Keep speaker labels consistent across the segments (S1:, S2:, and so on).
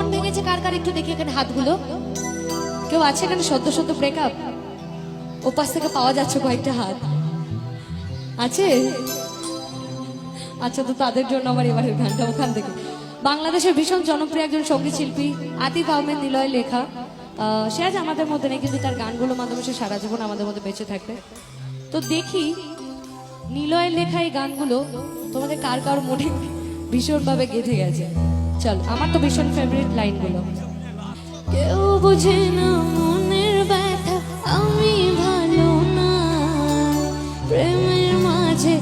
S1: মন ভেঙেছে কার কার? একটু দেখি এখানে হাতগুলো। কেউ আছে এখানে? সদ্য সদ্য ব্রেকআপ ওপাশ থেকে পাওয়া যাচ্ছে কয়েকটা হাত। আছে? আচ্ছা তো তাদের জন্য আমার এবারের গানটা ওখান থেকে। বাংলাদেশের ভীষণ জনপ্রিয় একজন সংগীত শিল্পী আতিফ আহমেদ নিলয় লেখা। সে আজ আমাদের মধ্যে নেই, কিন্তু তার গানগুলোর মাধ্যমে সে সারা জীবন আমাদের মধ্যে বেঁচে থাকবে। তো দেখি নিলয়ের লেখা এই গানগুলো তোমাদের কার কার মনে ভীষণভাবে গেঁথে গেছে? চল, আমার তো ভীষণ ফেভারিট লাইনগুলো কেউ বুঝে না মনের ব্যথা, আমি ভালো না। প্রেমের মাঝে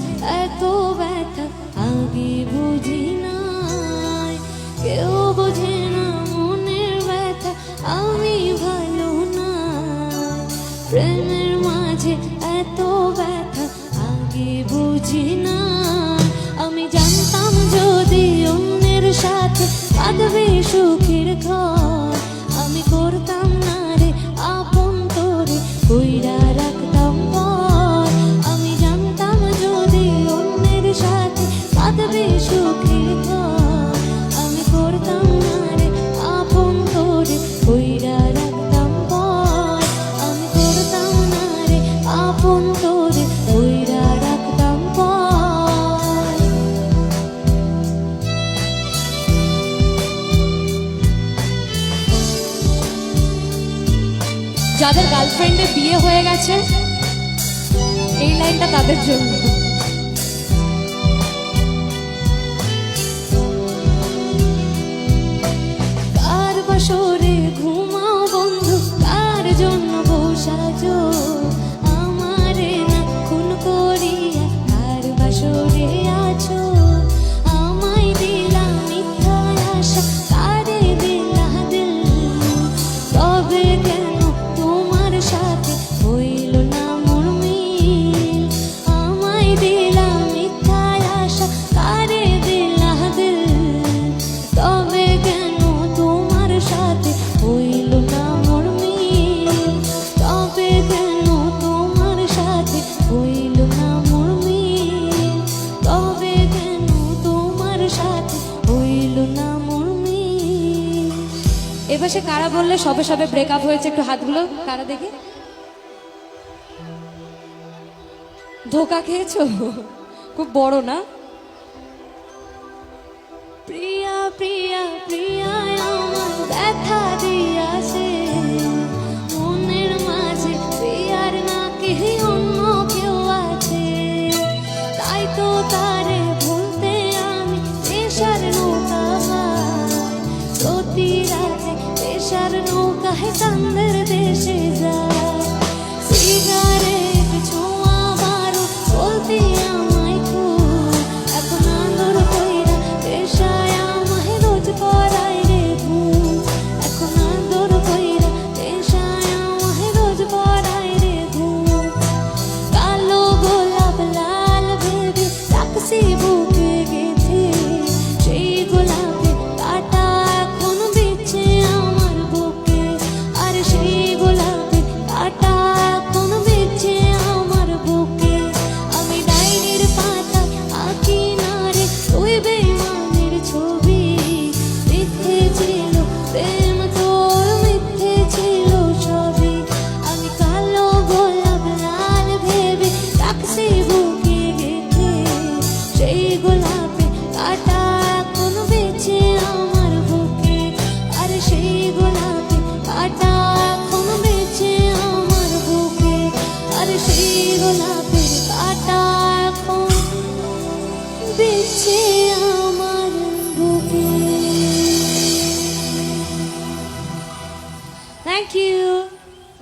S1: এত ব্যথা, আগে বুঝি না কেউ বোঝে না মনের ব্যথা, আমি ভালো না। প্রেমের মাঝে এত ব্যথা, আগে বুঝি না সাথে কাঁদবে সুখের ঘর। আমি করতাম না রে আপন তোরে, কইরা রাখতাম পর। আমি জানতাম যদি অন্যের সাথে কাঁদবে সুখের যাদের গার্লফ্রেন্ডের বিয়ে হয়ে গেছে এই লাইনটা তাদের জন্য। এবার সে কারা বললে সবে সবে ব্রেকআপ হয়েছে? একটু হাতগুলো কারা দেখি? ধোকা খেয়েছো? খুব বড় না? প্রিয়া প্রিয়া প্রিয়া। পেশার নৌকায় চান্দের দেশে যায়।